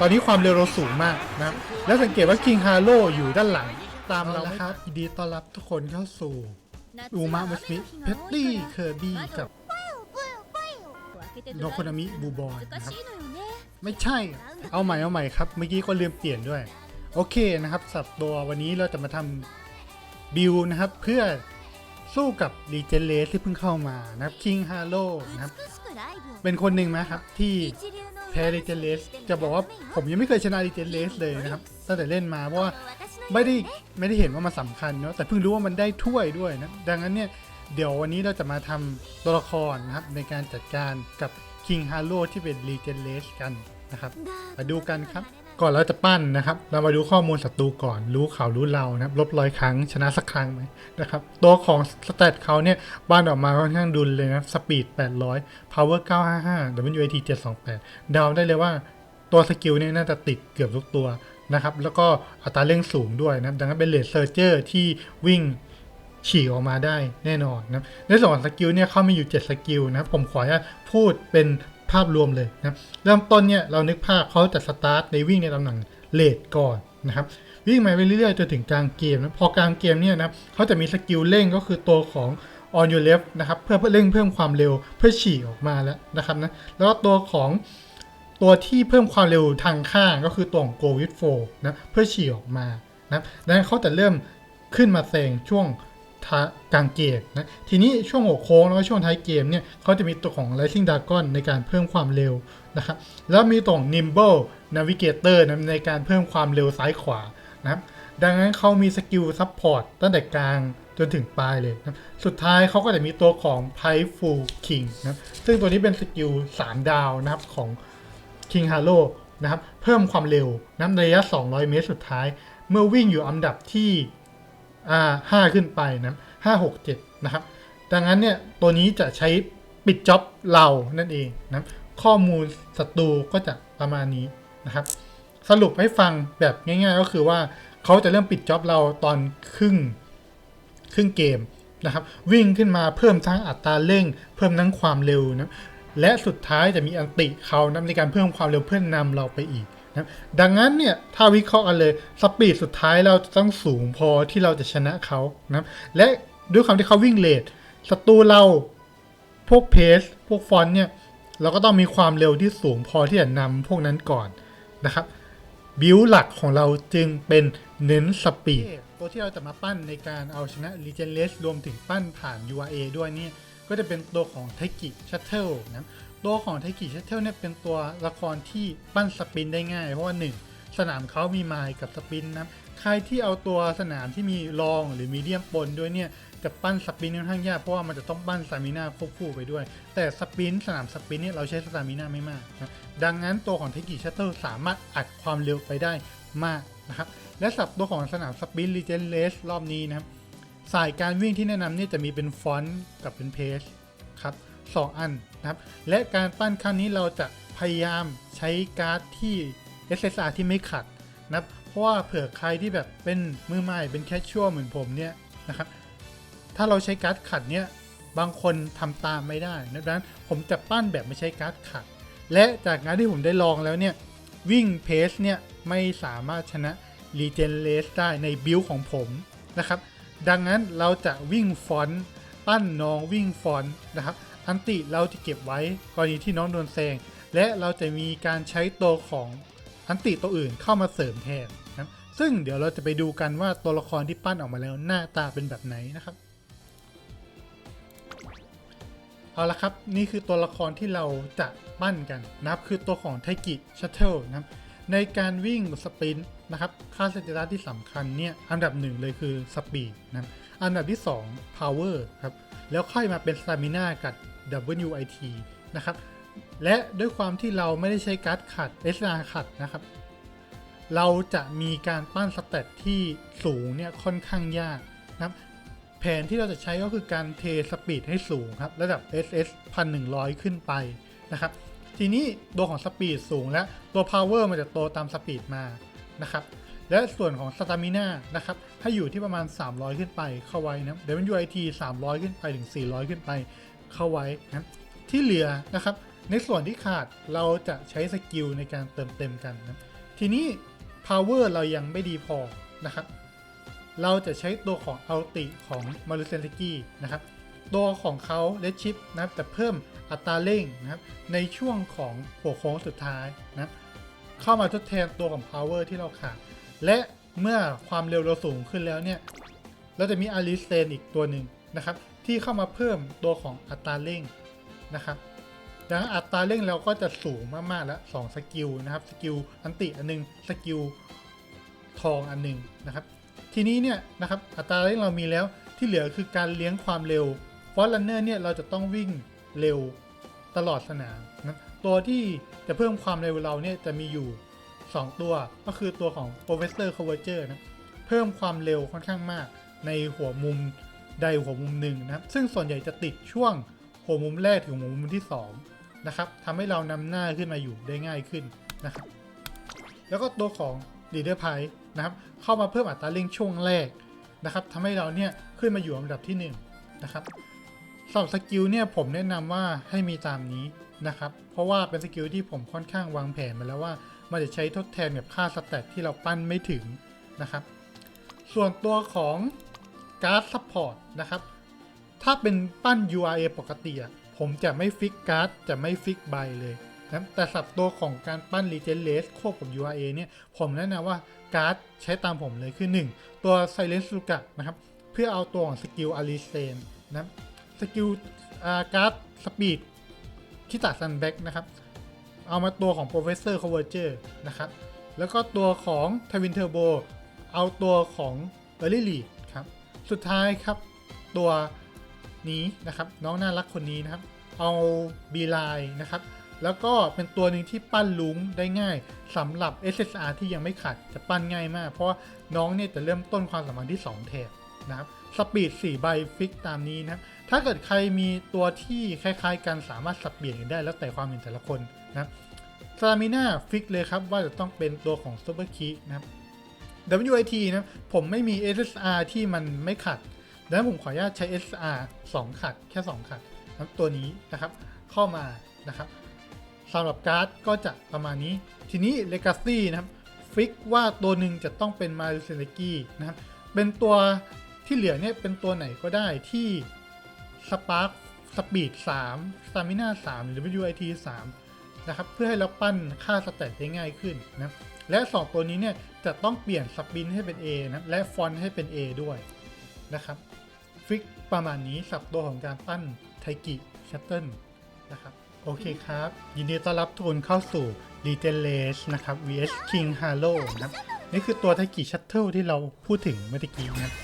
ตอนนี้ความเร็วเราสูงมากนะครับแล้วสังเกตว่าคิงฮาโ o อยู่ด้านหลัง ตามเราครับยินดีต้อนรับทุกคนเข้าสู่อูมะมุสมิเพตตี้เคอร์บี้กับโนโคนามิบูบอยนะครับไม่ใช่ เอาใหม่เอาใหม่ครับ เมื่อกี้ก็ลืมเปลี่ยนด้วย โอเคนะครับสับตัววันนี้เราจะมาทำบิลนะครับ เพื่อสู้กับดีเจเลสที่เพิ่งเข้ามานะครับคิงฮาโ o นะครับ เป็นคนหนึ่งนะครับที่ พ้ลีเจเลสจะบอกว่าผมยังไม่เคยชนะลีเจเลสเลยนะครับตั้งแต่เล่นมาเพราะว่าไม่ได้ไม่ได้เห็นว่ามันสำคัญเนาะแต่เพิ่งรู้ว่ามันได้ถ้วยด้วยนะดังนั้นเนี่ยเดี๋ยววันนี้เราจะมาทำตัวละครนะครับในการจัดการกับ King h a r o ที่เป็น l e g e n d l e s กัน นะครับ มาดูกันครับ ก่อนเราจะปั้นนะครับ เรามาดูข้อมูลศัตรูก่อน รู้เขารู้เรานะครับ ลบร้อยครั้ง ชนะสักครั้งไหมนะครับ ตัวของสเตตเขาเนี่ยบ้านออกมาค่อนข้างดุลเลยนะสปีด 800 power 955 WAT 728เดาได้เลยว่าตัวสกิลเนี่ยน่าจะติดเกือบทุกตัวนะครับ แล้วก็อัตราเร่งสูงด้วยนะครับดังนั้นเป็นเลดเซอร์เจอร์ที่วิ่งฉีกออกมาได้แน่นอนนะครับในส่วนของสกิลเนี่ยเขามีอยู่ 7 สกิลนะครับผมขออนุญาตพูดเป็น ภาพรวมเลยนะเริ่มต้นเนี่ยเรานึกภาพเขาจะสตาร์ทในวิ่งในตำแหน่งเลดก่อนนะครับวิ่งมาไปเรื่อยๆจนถึงกลางเกมนะพอกลางเกมเนี่ยนะเขาจะมีสกิลเร่งก็คือตัวของ on your left นะครับเพื่อเพิ่มเร่งเพิ่มความเร็วเพื่อฉีกออกมาแล้วนะครับนะแล้วตัวของตัวที่เพิ่มความเร็วทางข้างก็คือตัวของ go with flow นะเพื่อฉีกออกมานะดังนั้นเขาจะเริ่มขึ้นมาแซงช่วง กลางเกมนะทีนี้ช่วงหัวโค้งแล้วก็ช่วงท้ายเกมเนี่ยเขาจะมีตัวของ Rising Dragon ในการเพิ่มความเร็วนะครับแล้วมีตัวของ Nimble Navigator นะในการเพิ่มความเร็วซ้ายขวานะครับดังนั้นเขามีสกิลซัพพอร์ตตั้งแต่กลางจนถึงปลายเลยนะสุดท้ายเขาก็จะมีตัวของ p i p e Full King นะซึ่งตัวนี้เป็นสกิล3ดาวนะครับของ King Halo นะครับเพิ่มความเร็วนะในระยะ 200 เมตรสุดท้าย เมื่อวิ่งอยู่อันดับที่ อ่าห้าขึ้นไปนะห้าหกเจ็ดนะครับ ดังนั้นเนี่ยตัวนี้จะใช้ปิดจ็อบเรานั่นเองนะข้อมูลศัตรูก็จะประมาณนี้นะครับ สรุปให้ฟังแบบง่าย ๆ ก็คือว่าเขาจะเริ่มปิดจ็อบเราตอนครึ่งครึ่งเกมนะครับ วิ่งขึ้นมาเพิ่มทั้งอัตราเร่ง เพิ่มทั้งความเร็วนะและสุดท้ายจะมีอันติเขานะในการเพิ่มความเร็วเพื่อนนำเราไปอีก ดังนั้นเนี่ยถ้าวิเคราะห์กันเลยสปีดสุดท้ายเราต้องสูงพอที่เราจะชนะเขานะและด้วยความที่เขาวิ่งเลทศัตรูเราพวกเพสพวกฟอนเนี่ยเราก็ต้องมีความเร็วที่สูงพอที่จะนำพวกนั้นก่อนนะครับบิวหลักของเราจึงเป็นเน้นสปีดตัวที่เราจะมาปั้นในการเอาชนะ r e g e n l e s รวมถึงปั้นผ่าน URA ด้วยนี่ก็จะเป็นตัวของไทกิชัตเทิลนะ ตัวของไทกิเชตเทิลเนี่ยเป็นตัวละครที่ปั้นสปินได้ง่าย เพราะว่าหนึ่งสนามเขามีไมล์กับสปินนะใครที่เอาตัวสนามที่มีรองหรือมีเดียมปนด้วยเนี่ยจะปั้นสปินค่อนข้างยากเพราะว่ามันจะต้องปั้นสตามิน่าควบคู่ไปด้วย แต่สปินสนามสปินเนี่ยเราใช้สตามิน่าไม่มากนะดังนั้นตัวของเทกิชัตเทลสามารถอัดความเร็วไปได้มากนะครับและสับตัวของสนามสปินรีเจนเลสรอบนี้นะครับสายการวิ่งที่แนะนำเนี่ยจะมีเป็นฟอนต์กับเป็นเพจครับ สองอันนะครับ และการปั้นครั้งนี้เราจะพยายามใช้การ์ดที่ SSR ที่ไม่ขัดนะครับ เพราะว่าเผื่อใครที่แบบเป็นมือใหม่เป็นแคชชัวเหมือนผมเนี่ยนะครับ ถ้าเราใช้การ์ดขัดเนี่ยบางคนทำตามไม่ได้นะดังนั้นผมจะปั้นแบบไม่ใช้การ์ดขัด และจากงานที่ผมได้ลองแล้วเนี่ยวิ่งเพสเนี่ยไม่สามารถชนะรีเจนเลสได้ในบิลของผมนะครับ ดังนั้นเราจะวิ่งฟอนต์ปั้นน้องวิ่งฟอนต์นะครับ อันติเราจะเก็บไว้กรณีที่น้องโดนแซงและเราจะมีการใช้ตัวของอันติตัวอื่นเข้ามาเสริมแทนนะครับซึ่งเดี๋ยวเราจะไปดูกันว่าตัวละครที่ปั้นออกมาแล้วหน้าตาเป็นแบบไหนนะครับ เอาละครับนี่คือตัวละครที่เราจะปั้นกันนะครับคือตัวของไทกิชัตเทิลนะครับในการวิ่งสปรินต์นะครับค่าสเตตัสที่สำคัญเนี่ยอันดับหนึ่งเลยคือสปีดนะครับอันดับที่ 2 power ครับแล้วค่อยมาเป็น stamina กับ WIT นะครับ และด้วยความที่เราไม่ได้ใช้การ์ดขัด SR ขัดนะครับ เราจะมีการปั้นสเตตที่สูงเนี่ยค่อนข้างยากนะครับ แผนที่เราจะใช้ก็คือการเทสปีดให้สูงครับ ระดับ SS 1100 ขึ้นไปนะครับ ทีนี้ตัวของสปีดสูงและตัว power มันจะโตตามสปีดมานะครับและส่วนของสตามิน่านะครับให้อยู่ที่ประมาณ 300 ขึ้นไปเข้าไว้นะ WIT 300 ขึ้นไปถึง 400 ขึ้นไป เข้าไว้นะที่เหลือนะครับ ในส่วนที่ขาดเราจะใช้สกิลในการเติมเต็มกันนะทีนี้ power เรายังไม่ดีพอนะครับ เราจะใช้ตัวของอัลติของมารุเซนสกี้นะครับ ตัวของเขาเลชชิปนะครับแต่เพิ่มอัตราเร่งนะครับ ในช่วงของหัวโค้งสุดท้ายนะครับเข้ามาทดแทนตัวของ power ที่เราขาด และเมื่อความเร็วเราสูงขึ้นแล้วเนี่ย เราจะมีอาริสเซนอีกตัวหนึ่งนะครับ ที่เข้ามาเพิ่มตัวของอัตราเร่งนะครับดังนั้นอัตราเร่งเราก็จะสูงมากๆแล้ว2สกิลนะครับสกิลอันติอันหนึงสกิลทองอันหนึงนะครับ ทีนี้เนี่ยนะครับอัตราเร่งเรามีแล้วที่เหลือคือการเลี้ยงความเร็วฟอสลันเนอร์เนี่ยเราจะต้องวิ่งเร็วตลอดสนามนะตัวที่จะเพิ่มความเร็วเราเนี่ยจะมีอยู่ 2 ตัวก็คือตัวของ Professor Coverger นะเพิ่มความเร็วค่อนข้างมากในหัวมุม ใดหัวมุมหนึ่งนะครับ ซึ่งส่วนใหญ่จะติดช่วงหัวมุมแรกถึงหัวมุมที่2นะครับทำให้เรานำหน้าขึ้นมาอยู่ได้ง่ายขึ้นนะครับ แล้วก็ตัวของ Leader p i นะครับ เข้ามาเพิ่มอัตราเร่งช่วงแรกนะครับทำให้เราเนี่ยขึ้นมาอยู่อันดับที่1นงนะครับสำหรับสกิลเนี่ยผมแนะนำว่าให้มีตามนี้นะครับ เพราะว่าเป็นสกิลที่ผมค่อนข้างวางแผนมาแล้วว่ามันจะใช้ทดแทนกับค่าสแตทที่เราปั้นไม่ถึงนะครับ ส่วนตัวของ การ์ดซัพพอร์ตนะครับ ถ้าเป็นปั้น URA ปกติอะผมจะไม่ฟิกการ์ดจะไม่ฟิกใบเลยนะแต่สับตัวของการปั้น Legend r a ควบกับ URA เนี่ยผมแนะนำว่าการ์ดใช้ตามผมเลยคือ 1 ตัว Silent s u k a นะครับ เพื่อเอาตัวของสกิลอาริเซนนะสกิลการ์ดสปีดคิตาซันแบ็กนะครับ เอามาตัวของ Professor Converger นะครับ แล้วก็ตัวของ Twin Turbo เอาตัวของ Early Lead ครับ สุดท้ายครับ ตัวนี้นะครับ น้องน่ารักคนนี้นะครับ เอา B line นะครับ แล้วก็เป็นตัวหนึ่งที่ปั้นลุงได้ง่ายสำหรับ SSR ที่ยังไม่ขัดจะปั้นง่ายมาก เพราะว่าน้องเนี่ยจะเริ่มต้นความสัมพันธ์ที่ 2 แถบนะครับสปีด4ใบฟิกตามนี้นะถ้าเกิดใครมีตัวที่คล้ายๆ กันสามารถสับเปลี่ยนกันได้แล้วแต่ความเห็นแต่ละคนนะครับสตามิน่าฟิกเลยครับว่าจะต้องเป็นตัวของซูเปอร์คีนะครับ WIT นะผมไม่มี SSR ที่มันไม่ขัด ดังนั้นผมขออนุญาตใช้ SSR 2 ขัดแค่ 2 ขัดนะครับตัวนี้นะครับเข้ามานะครับสำหรับการ์ดก็จะประมาณนี้ ทีนี้ Legacy นะครับฟิกว่าตัวหนึ่งจะต้องเป็น m a r i s e n e g i นะครับเป็นตัวที่เหลือเนี่ยเป็นตัวไหนก็ได้ที่ Spark Speed 3 Stamina 3 หรือ WIT 3 นะครับเพื่อให้เราปั้นค่าสแตทได้ง่ายขึ้นนะและ 2 ตัวนี้เนี่ยจะต้องเปลี่ยนสปินให้เป็น A นะและฟอนต์ให้เป็น A ด้วยนะครับฟิกประมาณนี้สับตัวของการปั้นไทกิชัตเติลนะครับโอเคครับ ยินดีต้อนรับทุกคนเข้าสู่ r e g e n r a c e นะครับ vs King Halo นะครับนี่คือตัวไทกิชัตเทิลที่เราพูดถึงเมื่อกี้นะครับ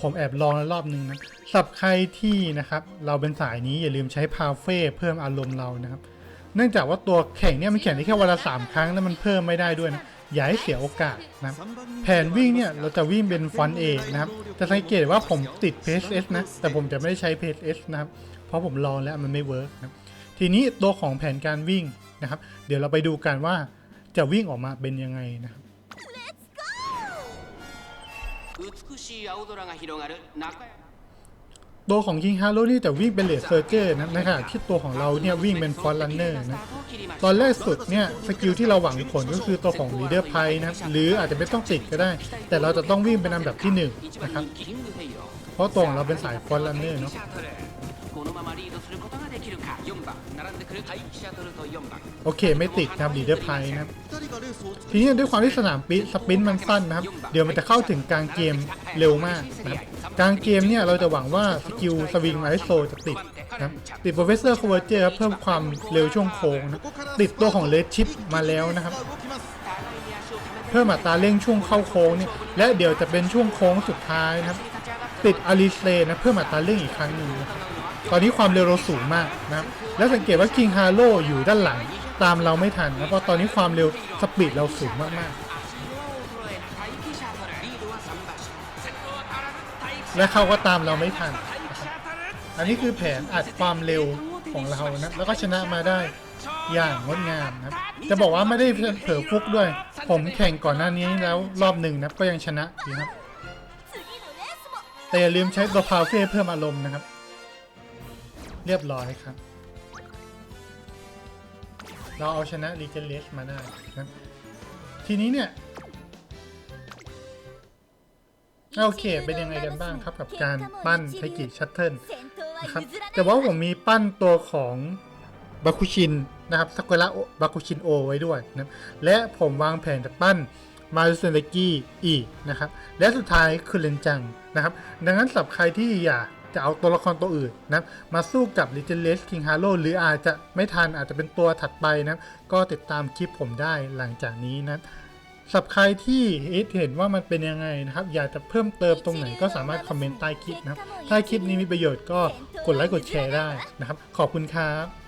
ผมแอบลองแล้วรอบนึงนะสำหรับใครที่นะครับ เราเป็นสายนี้อย่าลืมใช้พาเฟ่เพิ่มอารมณ์เรานะครับ เนื่องจากว่าตัวแข่งเนี่ยมันแข่งได้แค่วันละสามครั้งแล้วมันเพิ่มไม่ได้ด้วยนะอย่าให้เสียโอกาสนะแผนวิ่งเนี่ยเราจะวิ่งเป็นฟอนเอนะครับจะสังเกตว่าผมติดเพจเอสนะ แต่ผมจะไม่ได้ใช้เพจเอสนะครับ เพราะผมลองแล้วมันไม่เวิร์กนะทีนี้ตัวของแผนการวิ่งนะครับ เดี๋ยวเราไปดูกันว่าจะวิ่งออกมาเป็นยังไงนะครับ 美しい青空が広がる中山 ตัวของ King Halo นี่จะวิ่งเป็นเลดเซอร์เจอร์นะในขณะที่ตัวของเราเนี่ยวิ่งเป็นฟอนลันเนอร์นะ ตอนแรกสุดเนี่ยสกิลที่เราหวังผลก็คือตัวของ Leader p i นะครับ หรืออาจจะไม่ต้องติดก็ได้ แต่เราจะต้องวิ่งเป็นอันดับที่ 1 นะครับ キリングフェイロ เพราะตัวของเราเป็นสายฟอนลันเนอร์เนาะ この ままリードすることができるか4番並んでくる待機シャトルと4番 โอเคไม่ติดครับ Leader p i นะครับ ทีนี้ด้วยความที่สนามปิสปรินต์มันสั้นนะครับ เดี๋ยวมันจะเข้าถึงกลางเกมเร็วมากนะครับ กลางเกมเนี่ยเราจะหวังว่าสกิลสวิงไมโซจะติดนะครับ ติด Professor Converger ครับเพิ่มความเร็วช่วงโค้งนะติดตัวของ Red Chip มาแล้วนะครับ เพิ่มอัตราเร่งช่วงเข้าโค้งเนี่ยและเดี๋ยวจะเป็นช่วงโค้งสุดท้ายนะครับ ติดอาริเซนะเพิ่มอัตราเร่งอีกครั้งหนึ่งนะครับ ตอนนี้ความเร็วเราสูงมากนะแล้วสังเกตว่าคิงฮาโลอยู่ด้านหลังตามเราไม่ทันนะเพราะตอนนี้ความเร็วสปีดเราสูงมากมากและเขาก็ตามเราไม่ทัน อันนี้คือแผนอัดความเร็วของเรานะแล้วก็ชนะมาได้อย่างงดงามนะจะบอกว่าไม่ได้เผลอฟุกด้วย ผมแข่งก่อนหน้านี้แล้วรอบหนึ่งนะก็ยังชนะนะครับแต่อย่าลืมใช้ตัวพาวเฟ่เพิ่มอารมณ์นะครับ เรียบร้อยครับ เราเอาชนะรีเจเลสมาได้นะครับทีนี้เนี่ยโอเค เป็นยังไงกันบ้างครับกับการปั้นไทกิชัตเทิลนะครับแต่ว่าผมมีปั้นตัวของบาคุชินนะครับซากุระบาคุชินโอไว้ด้วยนะและผมวางแผนจะปั้นมารุเซนกิอีกนะครับ และสุดท้ายคือเลนจังนะครับ ดังนั้นสำหรับใครที่อยาก จะเอาตัวละครตัวอื่นนะมาสู้กับ l e g e n d l e s King Haro หรืออาจจะไม่ทันอาจจะเป็นตัวถัดไปนะก็ติดตามคลิปผมได้หลังจากนี้นะสับใครที่เห็นว่ามันเป็นยังไงนะครับ อยากจะเพิ่มเติมตรงไหนก็สามารถคอมเมนต์ใต้คลิปนะครับถ้าคลิปนี้มีประโยชน์ก็กดไลค์กดแชร์ได้นะครับ ขอบคุณครับ